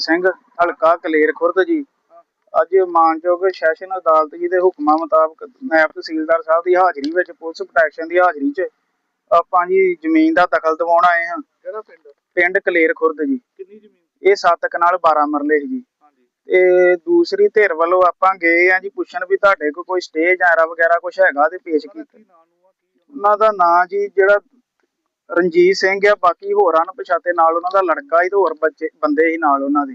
ਸਿੰਘ ਹਲਕਾ ਕਲੇਰ ਖੁਰਦ ਜੀ। ਅੱਜ ਮਾਨਯੋਗ ਸੈਸ਼ਨ ਅਦਾਲਤ ਜੀ ਦੇ ਹੁਕਮਾਂ ਮੁਤਾਬਕ ਨਾਇਬ ਤਹਿਸੀਲਦਾਰ ਸਾਹਿਬ ਦੀ ਹਾਜ਼ਰੀ ਵਿੱਚ ਪੁਲਿਸ ਪ੍ਰੋਟੈਕਸ਼ਨ ਦੀ ਹਾਜ਼ਰੀ 'ਚ ਆਪਾਂ ਜੀ ਜ਼ਮੀਨ ਦਾ ਦਖਲ ਦਿਵਾਉਣ ਆਏ ਹਾਂ। ਕਿਹੜਾ ਪਿੰਡ? ਪਿੰਡ ਕਲੇਰ ਖੁਰਦ ਜੀ। ਕਿੰਨੀ ਜ਼ਮੀਨ? ਇਹ ਸੱਤ ਕਨਾਲ 12 ਮਰਲੇ ਜੀ ਤੇ ਦੂਸਰੀ ਧਿਰ ਵੱਲੋਂ ਆਪਾਂ ਗਏ ਆ ਜੀ ਪੁੱਛਣ ਵੀ ਤੁਹਾਡੇ ਕੋਲ ਕੋਈ ਸਟੇ ਜਾਂ ਵਗੈਰਾ ਕੁਝ ਹੈਗਾ ਤੇ ਪੇਸ਼ ਕੀਤਾ। ਉਹਨਾਂ ਦਾ ਨਾਂ ਜੀ ਜਿਹੜਾ ਰਣਜੀਤ ਸਿੰਘ ਆ ਬਾਕੀ ਹੋਰਾਂ ਨੂੰ ਪਛਾਤੇ ਨਾਲ ਉਹਨਾਂ ਦਾ ਲੜਕਾ ਹੀ ਤੇ ਹੋਰ ਬੱਚੇ ਬੰਦੇ ਹੀ ਨਾਲ ਉਹਨਾਂ ਦੇ।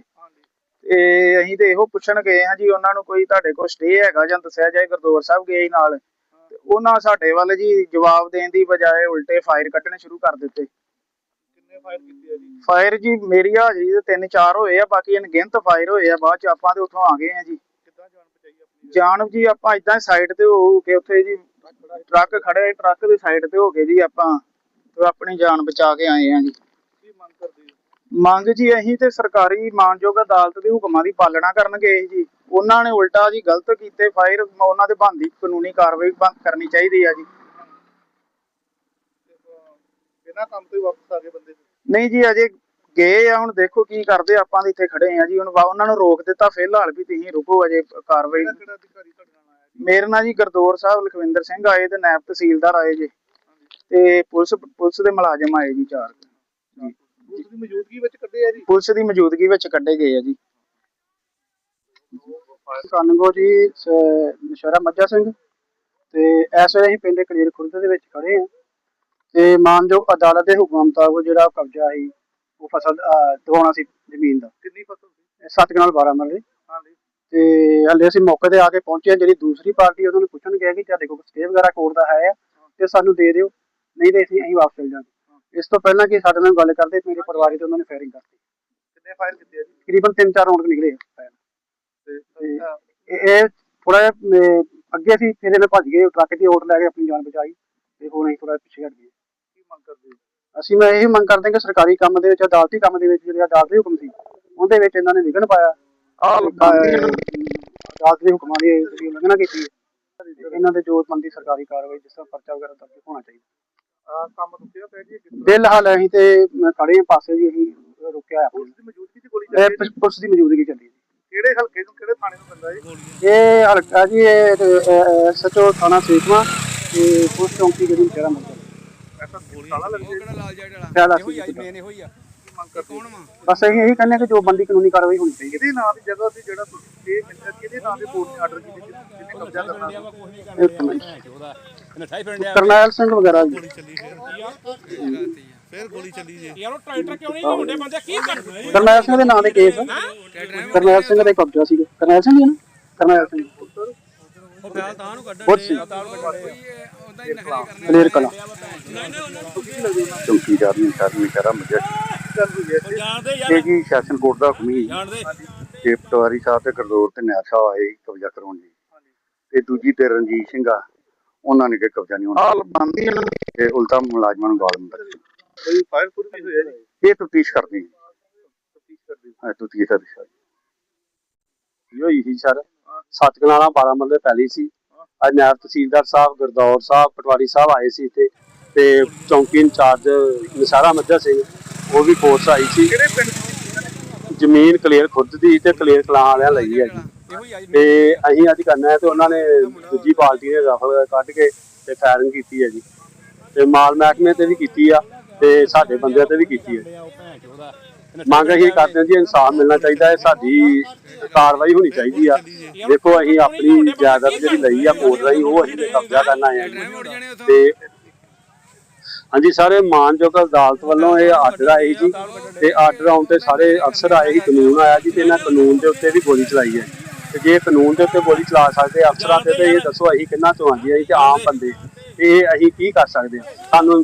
ਤੇ ਅਸੀਂ ਤੇ ਇਹੋ ਪੁੱਛਣ ਗਏ ਹਾਂ ਜੀ ਉਹਨਾਂ ਨੂੰ ਕੋਈ ਤੁਹਾਡੇ ਕੋਲ ਸਟੇ ਹੈਗਾ ਜਾਂ ਦੱਸਿਆ ਜਾਏ ਗੁਰਦੁਆਰਾ ਸਾਹਿਬ ਗਏ ਨਾਲ। ਤੇ ਉਹਨਾਂ ਸਾਡੇ ਵੱਲ ਜੀ ਜਵਾਬ ਦੇਣ ਦੀ ਬਜਾਏ ਉਲਟੇ ਫਾਇਰ ਕੱਢਣੇ ਸ਼ੁਰੂ ਕਰ ਦਿੱਤੇ। ਕਿੰਨੇ ਫਾਇਰ ਕੀਤੇ ਆ ਜੀ? ਫਾਇਰ ਜੀ ਮੇਰੀ ਹਾਜ਼ਰੀ ਦੇ ਤਿੰਨ ਚਾਰ ਹੋਏ ਆ ਬਾਕੀ ਅਣਗਿਣਤ ਫਾਇਰ ਹੋਏ ਆ ਬਾਅਦ ਚ ਆਪਾਂ ਤੇ ਉੱਥੋਂ ਆ ਗਏ ਆ ਜੀ। ਕਿੱਦਾਂ ਜਾਨ ਬਚਾਈ ਆਪਣੀ ਜਾਨਵ ਜੀ ਆਪਾਂ ਇਦਾਂ ਸਾਈਡ ਤੇ ਹੋ ਕੇ ਉੱਥੇ ਜੀ ਟਰੱਕ ਖੜੇ ਟਰੱਕ ਦੀ ਸਾਈਡ ਤੇ ਹੋ ਕੇ ਜੀ ਆਪਾਂ ਆਪਣੀ ਜਾਨ ਬਚਾ ਕੇ ਆਏ ਆ ਜੀ। ਮੰਗ ਜੀ ਅਸੀਂ ਤੇ ਸਰਕਾਰੀ ਮਾਨਯੋਗ ਅਦਾਲਤ ਦੇ ਹੁਕਮਾਂ ਦੀ ਪਾਲਣਾ ਕਰਨ ਗਏ ਸੀ ਜੀ। ਉਹਨਾਂ ਨੇ ਉਲਟਾ ਜੀ ਗਲਤ ਕੀਤੇ ਫਾਇਰ ਉਹਨਾਂ ਦੇ ਬੰਦੀ ਕਾਨੂੰਨੀ ਕਾਰਵਾਈ ਬੰਦ ਕਰਨੀ ਚਾਹੀਦੀ ਆ ਜੀ। ਤੇ, ਅਹ, ਬਿਨਾਂ ਕੰਮ ਤੋਂ ਹੀ ਵਾਪਸ ਆ ਗਏ ਬੰਦੇ ਨਹੀਂ ਜੀ ਅਜੇ ਗਏ ਆ ਹੁਣ ਦੇਖੋ ਕੀ ਕਰਦੇ ਆਪਾਂ ਤੇ ਇੱਥੇ ਖੜੇ ਆ ਜੀ। ਹੁਣ ਉਹਨਾਂ ਨੂੰ ਰੋਕ ਦਿੱਤਾ ਫਿਲਹਾਲ ਵੀ ਤੁਸੀਂ ਰੁਕੋ ਅਜੇ ਕਾਰਵਾਈ ਮੇਰੇ ਨਾਲ ਜੀ ਗਰਦੌਰ ਸਾਹਿਬ ਲਖਵਿੰਦਰ ਸਿੰਘ ਆਏ ਤੇ ਨਾਇਬ ਤਹਿਸੀਲਦਾਰ ਆਏ ਜੀ। ਤੇ ਪੁਲਿਸ ਪੁਲਿਸ ਦੇ ਮੁਲਾਜ਼ਮ ਆਏ ਜੀ ਚਾਰ ਜੀ। ਉਸ ਦੀ ਮੌਜੂਦਗੀ ਵਿੱਚ ਕੱਢੇ ਆ ਜੀ? ਪੁਲਿਸ ਦੀ ਮੌਜੂਦਗੀ ਵਿੱਚ ਕੱਢੇ ਗਏ ਆ ਜੀ। ਕਾਨਗੋ ਜੀ ਮੱਝਾ ਸਿੰਘ ਤੇ ਇਸ ਵੇਲੇ ਅਸੀਂ ਪਿੰਡ ਕਲੀਰ ਖੁਰਦ ਦੇ ਵਿੱਚ ਖੜੇ ਹਾਂ ਤੇ ਮਾਨਯੋਗ ਅਦਾਲਤ ਦੇ ਹੁਕਮ ਮੁਤਾਬਕ ਜਿਹੜਾ ਕਬਜ਼ਾ ਸੀ ਉਹ ਫਸਲ ਦਿਵਾਉਣਾ ਸੀ ਜ਼ਮੀਨ ਦਾ। ਕਿੰਨੀ ਫਸਲ ਸੀ? ਸੱਤ ਕਨਾਲ 12 ਮਰਲੇ ਹਾਂਜੀ ਤੇ ਹਲੇ ਅਸੀਂ ਮੌਕੇ ਤੇ ਆ ਕੇ ਪਹੁੰਚੇ ਜਿਹੜੀ ਦੂਸਰੀ ਪਾਰਟੀ ਉਹਨਾਂ ਨੂੰ ਪੁੱਛਣ ਗਿਆ ਕਿ ਤੁਹਾਡੇ ਕੋਲ ਸਟੇ ਵਗੈਰਾ ਕੋਰਟ ਦਾ ਹੈ ਆ ਤੇ ਸਾਨੂੰ ਦੇ ਦਿਓ। ਨਹੀਂ ਤੇ ਅਸੀਂ ਅਸੀਂ ਵਾਪਸ ਚਲ ਜਾਵਾਂਗੇ ਇਸ ਤੋਂ ਪਹਿਲਾਂ ਕਿ ਸਾਡੇ ਨਾਲ ਗੱਲ ਕਰਦੇ ਮੇਰੇ ਪਰਿਵਾਰੀ ਤੇ ਉਹਨਾਂ ਨੇ ਫਾਇਰਿੰਗ ਕਰਤੀ। ਕਿੰਨੇ ਫਾਇਰ ਕੀਤੇ ਆ ਜੀ? ਤਕਰੀਬਨ 3-4 ਰਾਉਂਡ ਨਿਕਲੇ ਅਹ, ਇਹ ਥੋੜਾ ਜਿਹਾ ਅੱਗੇ ਸੀ ਫਿਰ ਇਹਨੇ ਭੱਜ ਗਏ ਟਰੱਕ ਦੀ ਓਟ ਲੈ ਕੇ ਆਪਣੀ ਜਾਨ ਬਚਾਈ ਤੇ ਹੁਣ ਅਸੀਂ ਥੋੜਾ ਪਿੱਛੇ ਹਟ ਗਏ। ਕੀ ਮੰਗ ਕਰਦੇ ਅਸੀਂ ਮੈਂ ਇਹ ਮੰਗ ਕਰਦੇ ਕਿ ਸਰਕਾਰੀ ਕੰਮ ਦੇ ਵਿੱਚ ਅਦਾਲਤੀ ਕੰਮ ਦੇ ਵਿੱਚ ਜਿਹੜੇ ਅਦਾਲਤੀ ਹੁਕਮ ਸੀ ਉਹਦੇ ਵਿੱਚ ਇਹਨਾਂ ਨੇ ਵਿਘਨ ਪਾਇਆ। ਅਦਾਲਤ ਦੇ ਹੁਕਮਾਂ ਦੀ ਉਲੰਘਣਾ ਕੀਤੀ ਇਹਨਾਂ ਦੇ ਜੋ ਬੰਦੀ ਸਰਕਾਰੀ ਕਾਰਵਾਈ ਜਿਸ ਤਰ੍ਹਾਂ ਪਰਚਾ ਵਗੈਰਾ ਦਰਜ ਹੋਣਾ ਚਾਹੀਦਾ। ਕੰਮ ਰੁਕਿਆ ਪਿਆ ਜੀ ਕਿਸ ਤਰ੍ਹਾਂ? ਬਿਲਹਾਲ ਅਸੀਂ ਤੇ ਖੜੇ ਹਾਂ ਪਾਸੇ ਜੀ ਅਸੀਂ ਰੁਕਿਆ ਹੋਇਆ ਪੁਲਿਸ ਦੀ ਮੌਜੂਦਗੀ ਚ ਗੋਲੀ ਇਹ ਚੱਲੀ ਪੁ- ਪੁਲਿਸ ਦੀ ਮੌਜੂਦਗੀ ਚੱਲੀ ਕਿਹੜੇ ਹਲਕੇ ਨੂੰ ਕਿਹੜੇ ਥਾਣੇ ਨੂੰ ਪੈਂਦਾ ਜੀ ਇਹ ਹਲਕਾ ਜੀ ਇਹ ਸਚੋ ਥਾਣਾ ਸੇਖਵਾ ਤੇ ਪੁਲਿਸ ਚੌਂਕੀ ਜਿਹੜੀ ਸ਼ਹਿਰਾ ਮੰਦਰ ਐਸਾ ਤਾਲਾ ਲੱਗ ਗਿਆ ਕਿਹੜਾ ਲਾਲ ਜੈਟ ਵਾਲਾ? ਇਹੋ ਹੀ ਆ ਮੇਨ ਇਹੋ ਹੀ ਆ। ਹੋ? ਬਸ ਅਸੀਂ ਇਹੀ ਕਹਿੰਦੇ ਹਾਂ ਕਿ ਜੋ ਬੰਦੀ ਕਾਨੂੰਨੀ ਕਾਰਵਾਈ ਹੋਣੀ ਚਾਹੀਦੀ ਕਿਹਦੇ ਨਾਂ ਦੀ ਜਗ੍ਹਾ ਤੇ ਜਿਹੜਾ ਤੁਸੀਂ ਇਹ ਮਿਲਦਾ ਕਿਹਦੇ ਨਾਂ ਦੇ ਕੋਰਟ ਨੇ ਆਰਡਰ ਕੀਤੇ? ਜਿਹਨੇ ਕਬਜ਼ਾ ਕਰਨਾ? ਕਰਨੈਲ ਸਿੰਘ ਵਗੈਰਾ ਜੀ। ਫਿਰ। ਗੋਲੀ ਚੱਲੀ ਜੀ। ਯਾਰ ਉਹ ਟਰੈਕਟਰ ਕਿਉਂ ਨਹੀਂ ਮੁੰਡੇ ਬੰਦੇ ਕੀ ਕਰਦੇ ਕਰਨੈਲ ਸਿੰਘ ਦੇ ਨਾਂ ਦੇ ਕੇਸ ਕਰਨੈਲ ਸਿੰਘ ਦੇ ਕਬਜ਼ਾ ਸੀਗਾ ਕਰਨੈਲ ਸਿੰਘ ਹੀ ਨਾ? ਕਰਨੈਲ ਸਿੰਘ ਉਹ ਪਿਆਲ ਤਾਂ ਨੂੰ ਕੱਢਣ ਬਹੁਤ ਸੀ ਉਹਦਾ ਹੀ ਨਖਰੇ ਕਰਨੇ। ਕਲੀਅਰ ਕਲਾ ਚੌਕੀਦਾਰ ਨੇ ਸ਼ਰਮੀ ਕਰਾ ਮੁਝੇ ਜਾਣਦੇ ਇਹ ਜੀ ਸ਼ਾਸਨ ਕੋਰਟ ਦਾ ਹੁਕਮ ਹੀ। ਜਾਣਦੇ। ਕਿ ਪਟਵਾਰੀ ਸਾਹਿਬ ਤੇ ਗਰਦੌਰ ਤੇ ਆਏ ਕਬਜ਼ਾ ਕਰਾਉਣ ਜੀ। ਤੇ ਦੂਜੀ ਤੇ ਰਣਜੀਤ ਸਿੰਘ ਆ। ਉਹਨਾਂ ਨੇ ਕਿ ਕਬਜ਼ਾ ਨਹੀਂ ਹੋਣਾ। ਆਹ ਬੰਦੀ ਤੇ ਉਲਟਾ ਮੁਲਾਜ਼ਮਾਂ ਨੂੰ ਗਾਲ ਦਿੰਦਾ ਕੋਈ ਫਾਇਰ ਫੁਰ ਵੀ ਹੋਇਆ ਜੀ? ਇਹ ਤਫਤੀਸ਼ ਕਰਦੀ ਤਫਤੀਸ਼ ਕਰਦੇ ਹੈ ਤਫਤੀਸ਼ ਦਾ ਵਿਸ਼ਾ ਹੋਈ ਸੀ ਸਰ। ਸੱਤ ਕਨਾਲਾਂ 12 ਬੰਦੇ ਪਹਿਲੀ ਸੀ। ਅੱਜ ਨਾਇਬ ਤਹਿਸੀਲਦਾਰ ਸਾਹਿਬ ਗੁਰਦੌਰ ਸਾਹਿਬ ਪਟਵਾਰੀ ਸਾਹਿਬ ਆਏ ਸੀ ਇੱਥੇ। ਤੇ ਚੌਂਕੀ ਇੰਚਾਰਜ ਨਿਸ਼ਾਰਾ ਮੱਝਾ ਸਿੰਘ ਉਹ ਵੀ ਫੋਰਸ ਆਈ ਸੀ। ਜ਼ਮੀਨ ਕਲੀਅਰ ਖੁਦ ਦੀ ਤੇ ਕਲੀਅਰ ਕਲਾਂ ਵਾਲਿਆਂ ਲਈ ਹੈ ਇਹੋ ਹੀ ਜੀ ਤੇ ਅਸੀਂ ਅੱਜ ਕਰਨਾ ਹੈ ਤੇ ਉਹਨਾਂ ਨੇ ਦੂਜੀ ਪਾਰਟੀ ਨੇ ਰਫਲ ਕੱਢ ਕੇ ਤੇ ਫਾਇਰਿੰਗ ਕੀਤੀ ਹੈ ਜੀ। ਤੇ ਮਾਲ ਮਹਿਕਮੇ ਤੇ ਵੀ ਕੀਤੀ ਆ ਤੇ ਸਾਡੇ ਬੰਦਿਆਂ ਤੇ ਵੀ ਕੀਤੀ ਹੈ। ਮੰਗ ਅਸੀਂ ਕਰਦੇ ਹਾਂ ਜੀ ਇਨਸਾਫ ਮਿਲਣਾ ਚਾਹੀਦਾ ਹੈ, ਸਾਡੀ ਕਾਰਵਾਈ ਹੋਣੀ ਚਾਹੀਦੀ ਆ। ਦੇਖੋ ਅਸੀਂ ਆਪਣੀ ਜਾਇਦਾਦ ਜਿਹੜੀ ਲਈ ਆ, ਕੋਰਟ ਰਾਹੀਂ ਉਹ ਅਸੀਂ ਤੇ ਕਬਜ਼ਾ ਕਰਨਾ ਹੈ ਤੇ ਹਾਂਜੀ ਸਾਰੇ ਮਾਨਯੋਗ ਅਦਾਲਤ ਵੱਲੋਂ ਇਹ ਆਰਡਰ ਆਏ ਜੀ। ਤੇ ਆਰਡਰ ਆਉਣ ਤੇ ਸਾਰੇ ਅਫਸਰ ਆਏ ਸੀ, ਕਾਨੂੰਨ ਆਇਆ ਜੀ ਤੇ ਇਹਨਾਂ ਕਾਨੂੰਨ ਦੇ ਉੱਤੇ ਵੀ ਗੋਲੀ ਚਲਾਈ ਹੈ ਤੇ ਜੇ ਕਾਨੂੰਨ ਦੇ ਉੱਤੇ ਗੋਲੀ ਚਲਾ ਸਕਦੇ ਅਫਸਰਾਂ ਤੇ ਤੇ ਇਹ ਦੱਸੋ ਅਸੀਂ ਕਿੰਨਾ ਤੋਂ ਆਂਦੀ ਹੈ ਕਿ ਆਮ ਬੰਦੇ ਇਹ ਅਸੀਂ ਕੀ ਕਰ ਸਕਦੇ ਹਾਂ ਸਾਨੂੰ